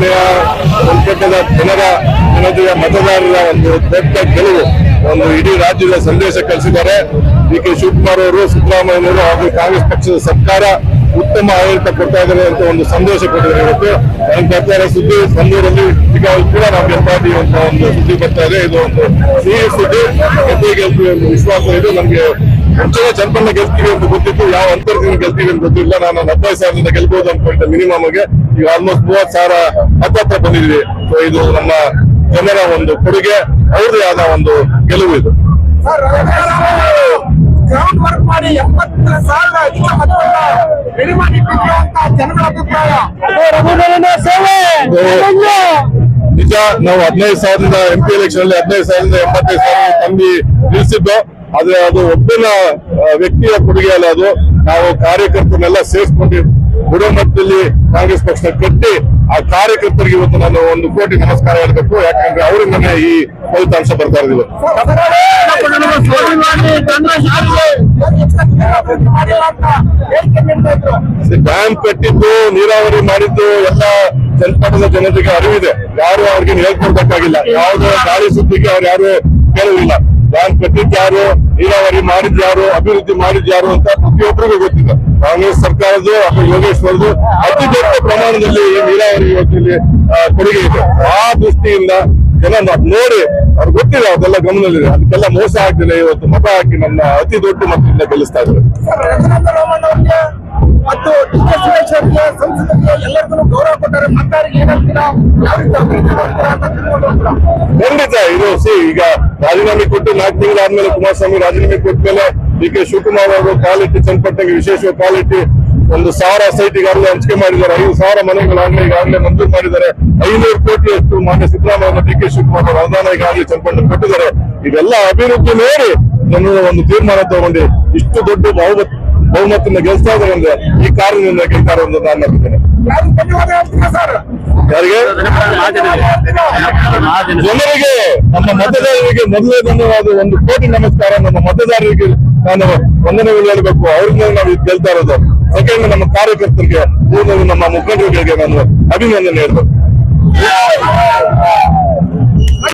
ಕೊನೆಯ ಕೋಲ್ಕತ್ತಾದ ಜನರ ಜನತೆಯ ಮತದಾರರ ಒಂದು ದೊಡ್ಡ ಗೆಲುವು ಒಂದು ಇಡೀ ರಾಜ್ಯದ ಸಂದೇಶ ಕಳಿಸಿದ್ದಾರೆ. ಡಿ ಕೆ ಶಿವಕುಮಾರ್ ಅವರು ಸಿದ್ದರಾಮಯ್ಯನವರು ಹಾಗೂ ಕಾಂಗ್ರೆಸ್ ಪಕ್ಷದ ಸರ್ಕಾರ ಉತ್ತಮ ಆಡಳಿತ ಕೊಡ್ತಾ ಇದ್ದಾರೆ ಅಂತ ಒಂದು ಸಂದೇಶ ಕೊಟ್ಟಿದ್ದಾರೆ ಇವತ್ತು. ನನ್ನ ಪ್ರಕಾರ ಸುದ್ದಿ ಸಂದೂರಲ್ಲಿ ಈಗ ಕೂಡ ನಾವು ಗೆಲ್ತಾಡಿ ಅಂತ ಒಂದು ಸುದ್ದಿ ಬರ್ತಾ ಇದೆ. ಇದು ಒಂದು ಸಿಹಿ ಸುದ್ದಿ. ಗೆಲ್ತೀವಿ ಒಂದು ವಿಶ್ವಾಸ ಇದು. ನಮಗೆ ಮುಂಚೆನೆ ಜನಪನ್ನ ಗೆಲ್ತೀವಿ ಅಂತ ಗೊತ್ತಿತ್ತು. ಯಾವ ಅಂತರದಿಂದ ಗೆಲ್ತೀವಿ ಅಂತ ಗೊತ್ತಿಲ್ಲ. ನಾನು ಒಂದು ಹದಿನೈದು ಸಾವಿರದಿಂದ ಗೆಲ್ಬಹುದು ಅನ್ಕೊಂಡೆ ಮಿನಿಮಮ್ಗೆ ಈಗ ಆಲ್ಮೋಸ್ಟ್ ಮೂವತ್ ಸಾವಿರ ಹತ್ತತ್ರ ಬಂದಿದ್ವಿ. ಸೊ ಇದು ನಮ್ಮ ಜನರ ಒಂದು ಕೊಡುಗೆ ಅವ್ರದೇ ಆದ ಒಂದು ಗೆಲುವು ಇದು. ಗ್ರೌಂಡ್ ವರ್ಕ್ ಮಾಡಿ ಎಂಬತ್ತು ಸಾವಿರ ಅಧಿಕ ಮತವನ್ನ ರೆಡಿ ಮಾಡಿಟ್ಟಿದ್ರು ಅಂತ ಜನಗಳ ಅಭಿಪ್ರಾಯ. ಇದು ನಿಜ ನಾವು ಹದಿನೈದು ಸಾವಿರದಿಂದ ಎಂ ಪಿ ಎಲೆಕ್ಷನ್ ಅಲ್ಲಿ ಹದಿನೈದು ಸಾವಿರದಿಂದ ಎಂಬತ್ತೈದು ಸಾವಿರ ತಂದಿ ನಿಲ್ಸಿದ್ದು. ಆದ್ರೆ ಅದು ಒಬ್ಬನ ವ್ಯಕ್ತಿಯ ಕೊಡುಗೆ ಅಲ್ಲ ಅದು. ನಾವು ಕಾರ್ಯಕರ್ತರನ್ನೆಲ್ಲ ಸೇರಿಸ್ಕೊಂಡು ಗುಣಮಟ್ಟದಲ್ಲಿ ಕಾಂಗ್ರೆಸ್ ಪಕ್ಷ ಕಟ್ಟಿ ಆ ಕಾರ್ಯಕರ್ತರಿಗೆ ಇವತ್ತು ನಾನು ಒಂದು ಕೋಟಿ ನಮಸ್ಕಾರ ಹೇಳ್ಬೇಕು. ಯಾಕಂದ್ರೆ ಅವರಿಂದನೇ ಈ ಫಲಿತಾಂಶ ಬರ್ತಾ ಇರೋದಿಲ್ಲ ಡ್ಯಾಮ್ ಕಟ್ಟಿದ್ದು ನೀರಾವರಿ ಮಾಡಿದ್ದು ಎಲ್ಲ ಜನಪದದ ಜನತೆಗೆ ಅರಿವಿದೆ. ಯಾರು ಅವ್ರಿಗೆ ಹೇಳ್ಕೊಡ್ಬೇಕಾಗಿಲ್ಲ. ಯಾವುದೇ ಗಾಳಿ ಸುದ್ದಿಗೆ ಅವ್ರು ಯಾರು ಕೇಳುವುದಿಲ್ಲ ಕಟ್ಟಿದ್ದು ಯಾರು ನೀರಾವರಿ ಮಾಡಿದ್ ಯಾರು ಅಭಿವೃದ್ಧಿ ಮಾಡಿದ್ ಯಾರು ಅಂತ ಪ್ರತಿಯೊಬ್ಬರಿಗೂ ಗೊತ್ತಿದೆ. ಕಾಂಗ್ರೆಸ್ ಸರ್ಕಾರದ್ದು ಅಥವಾ ಯೋಗೇಶ್ವರದ್ದು ಅತಿ ದೊಡ್ಡ ಪ್ರಮಾಣದಲ್ಲಿ ಈ ನೀರಾವರಿ ಯೋಜನೆಯಲ್ಲಿ ಕೊಡುಗೆ ಇದೆ. ಆ ದೃಷ್ಟಿಯಿಂದ ಜನ ನೋಡಿ ಅವ್ರು ಗೊತ್ತಿಲ್ಲ ಅದೆಲ್ಲ ಗಮನದಲ್ಲಿದೆ. ಅದಕ್ಕೆಲ್ಲ ಮೋಸ ಆಗ್ತಿಲ್ಲ ಇವತ್ತು. ಮತ ಹಾಕಿ ನನ್ನ ಅತಿ ದೊಡ್ಡ ಮತದಿಂದ ಗೆಲ್ಲಿಸ್ತಾ ಇದ್ದಾರೆ. ಮತ್ತು ಸಂಸದರಿಗೆ ಎಲ್ಲರಿಗೂ ಗೌರವ ಕೊಟ್ಟರೆ ಮತದಾರರಿಗೆ ಏನಂತೀರಾ ಹೇಳ್ತೀರಾ ಯಾವ ರೀತಿ ಅಭಿವೃದ್ಧಿ ಮಾಡ್ತೀರಾ ಅಂತ ಖಂಡಿತ ಇದು ಸಿ ಈಗ ರಾಜೀನಾಮೆ ಕೊಟ್ಟು ನಾಲ್ಕು ತಿಂಗಳಾದ್ಮೇಲೆ ಕುಮಾರಸ್ವಾಮಿ ರಾಜೀನಾಮೆ ಕೊಟ್ಟ ಮೇಲೆ ಡಿ ಕೆ ಶಿವಕುಮಾರ್ ಅವರು ಕಾಲಿಟ್ಟು ಚನ್ನಪಟ್ಟಣಕ್ಕೆ ವಿಶೇಷ ಕಾಲಿಟ್ಟು ಒಂದು ಸಾವಿರ ಸೈಟ್ ಈಗಾಗಲೇ ಹಂಚಿಕೆ ಮಾಡಿದ್ದಾರೆ. ಐದು ಸಾವಿರ ಮನೆಗಳಾಗಲೇ ಈಗಾಗಲೇ ಮಂಜೂರು ಮಾಡಿದ್ದಾರೆ. ಐನೂರು ಕೋಟಿಯಷ್ಟು ಮಾನ್ಯ ಸಿದ್ದರಾಮಯ್ಯ ಡಿ ಕೆ ಶಿವಕುಮಾರ್ ಅವರು ಅನುದಾನ ಈಗಾಗಲೇ ಚನ್ನಪಟ್ಟಣ ಕೊಟ್ಟಿದ್ದಾರೆ. ಇದೆಲ್ಲ ಅಭಿವೃದ್ಧಿ ನೋಡಿ ಜನರು ಒಂದು ತೀರ್ಮಾನ ತಗೊಂಡು ಇಷ್ಟು ದೊಡ್ಡ ಬಹುಮತ ಬಹುಮತದಿಂದ ಗೆಲ್ಸ್ತಾ ಇದ್ದಾರೆ ಅಂದ್ರೆ ಈ ಕಾರಣದಿಂದ ಗೆಲ್ತಾರೆ ಅಂತ ನಾನು ನಂಬಿದ್ದೇನೆ. ಜನರಿಗೆ ನಮ್ಮ ಮತದಾರರಿಗೆ ಮೊದಲೇ ಧನ್ಯವಾದ. ಒಂದು ಕೋಟಿ ನಮಸ್ಕಾರ. ನಮ್ಮ ಮತದಾರರಿಗೆ ನಾನು ವಂದನೆಗಳು ಹೇಳಬೇಕು. ಅವ್ರಿಂದ ನಾವು ಇದು ಗೆಲ್ತಾ ಇರೋದು. ಸೆಕೆಂಡ್ ನಮ್ಮ ಕಾರ್ಯಕರ್ತರಿಗೆ, ಮೂರನೇದು ನಮ್ಮ ಮುಖಂಡರಿಗೆ ನಾನು ಅಭಿನಂದನೆ ಹೇಳ್ಬೇಕು.